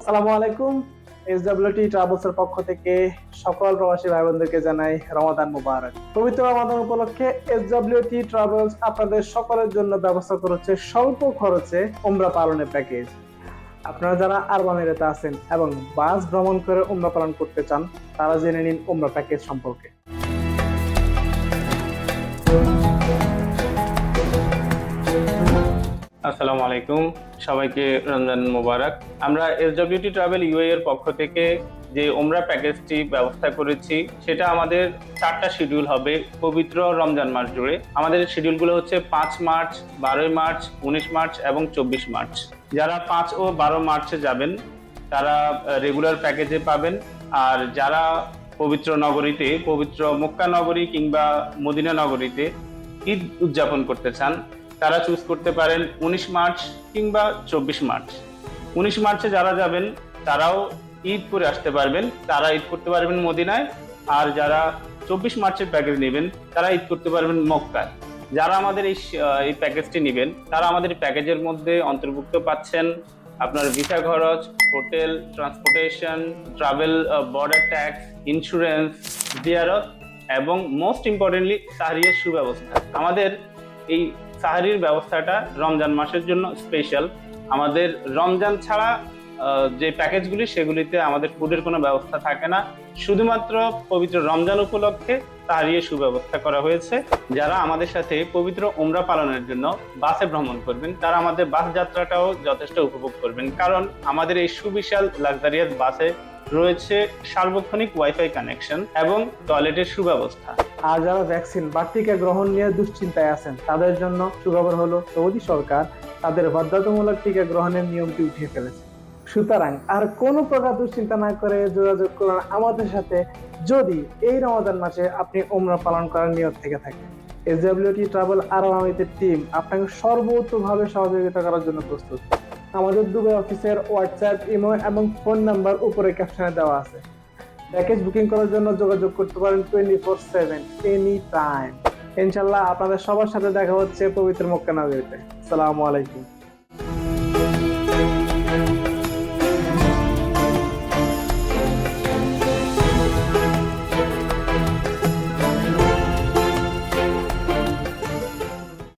আসসালামু আলাইকুম। SWOT travels এর পক্ষ থেকে সকল প্রবাসী ভাই বোনদেরকে জানাই রমাদান মুবারক। পবিত্র রমাদান উপলক্ষে এসডব্লিউটি ট্রাভেলস আপনাদের সকলের জন্য ব্যবস্থা করেছে স্বল্প খরচে উমরা পালনের প্যাকেজ আপনারা যারা আরব আমিরাতে আছেন এবং বাস ভ্রমণ করে উমরা পালন করতে চান, তারা জেনে নিন উমরা প্যাকেজ সম্পর্কে। আসসালামু আলাইকুম। সবাইকে রমজান মোবারক। আমরা এসডব্লিউটি ট্রাভেল ইউএ এর পক্ষ থেকে যে ওমরা প্যাকেজটি ব্যবস্থা করেছি, সেটা আমাদের চারটা শিডিউল হবে পবিত্র রমজান মাস জুড়ে। আমাদের শিডিউলগুলো হচ্ছে পাঁচ মার্চ, বারোই মার্চ, উনিশ মার্চ এবং চব্বিশ মার্চ। যারা পাঁচ ও বারো মার্চে যাবেন, তারা রেগুলার প্যাকেজে পাবেন। আর যারা পবিত্র নগরীতে, পবিত্র মক্কা নগরী কিংবা মদিনা নগরীতে ঈদ উদযাপন করতে চান তারা চুজ করতে পারেন উনিশ মার্চ কিংবা চব্বিশ মার্চ। উনিশ মার্চে যারা যাবেন, তারাও ঈদ করে আসতে পারবেন। তারা ঈদ করতে পারবেন মদিনায়। আর যারা চব্বিশ মার্চের প্যাকেজ নেবেন, তারা ঈদ করতে পারবেন মক্কায়। যারা আমাদের এই এই প্যাকেজটি নেবেন, তারা আমাদের প্যাকেজের মধ্যে অন্তর্ভুক্ত পাচ্ছেন আপনার ভিসা খরচ hotel transportation travel border tax insurance জিয়ারত এবং মোস্ট ইম্পর্টেন্টলি সাহারিয়ার সুব্যবস্থা। আমাদের এই সাহারির ব্যবস্থাটা রমজান মাসের জন্য স্পেশাল আমাদের রমজান ছাড়া যে প্যাকেজগুলি সেগুলিতে আমাদের ফুডের কোনো ব্যবস্থা থাকে না। শুধুমাত্র পবিত্র রমজান উপলক্ষে তাহারিয়ে সুব্যবস্থা করা হয়েছে। যারা আমাদের সাথে পবিত্র ওমরা পালনের জন্য বাসে ভ্রমণ করবেন, তারা আমাদের বাস যাত্রাটাও যথেষ্ট উপভোগ করবেন। কারণ আমাদের এই সুবিশাল লাক্সারিয়াস বাসে রয়েছে সার্বক্ষণিক ওয়াইফাই কানেকশন এবং টয়লেটের সুব্যবস্থা। আর যারা ভ্যাকসিন বা টিকা গ্রহণ নিয়ে দুশ্চিন্তায় আছেন, তাদের জন্য সুখবর হলো সৌদি সরকার তাদের বাধ্যতামূলক টিকা গ্রহণের নিয়মটি উঠিয়ে ফেলেছে। সুতরাং আর কোনো প্রকার দুশ্চিন্তা না করে যোগাযোগ করুন আমাদের সাথে যদি এই রমাদান মাসে আপনি ওমরা পালন করার নিয়ত থেকে থাকে এসডব্লিউটি ট্রাভেল আমিতের টিম আপনাকে সর্বোচ্চভাবে সহযোগিতা করার জন্য প্রস্তুত। আমাদের দুবাই অফিসের হোয়াটসঅ্যাপ ইমো এবং ফোন নাম্বার উপরে ক্যাপশনে দেওয়া আছে। প্যাকেজ বুকিং করার জন্য যোগাযোগ করতে পারেন twenty four seven any time ইনশাল্লাহ আপনাদের সবার সাথে দেখা হচ্ছে পবিত্র মক্কা নগরীতে। সালামু আলাইকুম।